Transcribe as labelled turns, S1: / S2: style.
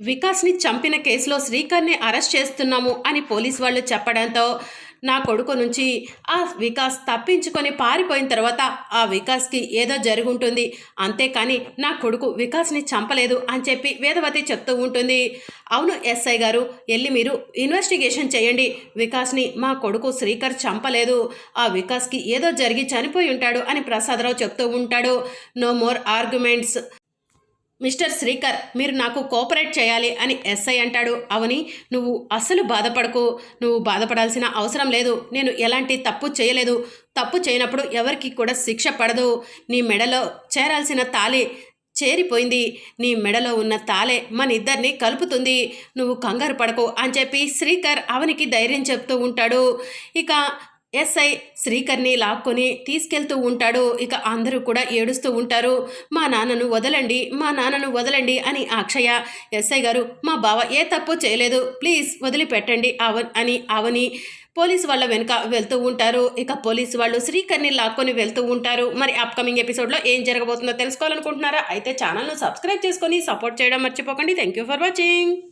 S1: వికాస్ని చంపిన కేసులో శ్రీకర్ని అరెస్ట్ చేస్తున్నాము అని పోలీస్ వాళ్ళు చెప్పడంతో నా కొడుకు నుంచి ఆ వికాస్ తప్పించుకొని పారిపోయిన తర్వాత ఆ వికాస్కి ఏదో జరుగుంటుంది. అంతేకాని నా కొడుకు వికాస్ని చంపలేదు అని చెప్పి వేదవతి చెప్తూ ఉంటుంది. అవును ఎస్ఐ గారు వెళ్ళి మీరు ఇన్వెస్టిగేషన్ చేయండి. వికాస్ని మా కొడుకు శ్రీకర్ చంపలేదు. ఆ వికాస్కి ఏదో జరిగి చనిపోయి ఉంటాడు అని ప్రసాదరావు చెప్తూ ఉంటాడు. No more arguments. Mister Srikar మీరు నాకు కోఆపరేట్ చేయాలి అని ఎస్ఐ అంటాడు. అవని నువ్వు అస్సలు బాధపడకు. నువ్వు బాధపడాల్సిన అవసరం లేదు. నేను ఎలాంటి తప్పు చేయలేదు. తప్పు చేయనప్పుడు ఎవరికి కూడా శిక్ష పడదు. నీ మెడలో చేరాల్సిన తాలి చేరిపోయింది. నీ మెడలో ఉన్న తాళే మన ఇద్దరిని కలుపుతుంది. నువ్వు కంగారు పడకు అని చెప్పి శ్రీకర్ అవనికి ధైర్యం చెప్తూ ఉంటాడు. ఇక ఎస్ఐ శ్రీకర్ని లాక్కొని తీసుకెళ్తూ ఉంటాడు. ఇక అందరూ కూడా ఏడుస్తూ ఉంటారు. మా నాన్నను వదలండి మా నాన్నను వదలండి అని అక్షయ ఎస్ఐ గారు మా బావ ఏ తప్పు చేయలేదు ప్లీజ్ వదిలిపెట్టండి అవ అని అవని పోలీస్ వాళ్ళ వెనుక వెళ్తూ ఉంటారు. ఇక పోలీస్ వాళ్ళు శ్రీకర్ని లాక్కొని వెళ్తూ ఉంటారు. మరి అప్కమింగ్ ఎపిసోడ్లో ఏం జరగబోతుందో తెలుసుకోవాలనుకుంటున్నారా? అయితే ఛానల్ను సబ్స్క్రైబ్ చేసుకొని సపోర్ట్ చేయడం మర్చిపోకండి. Thank you for watching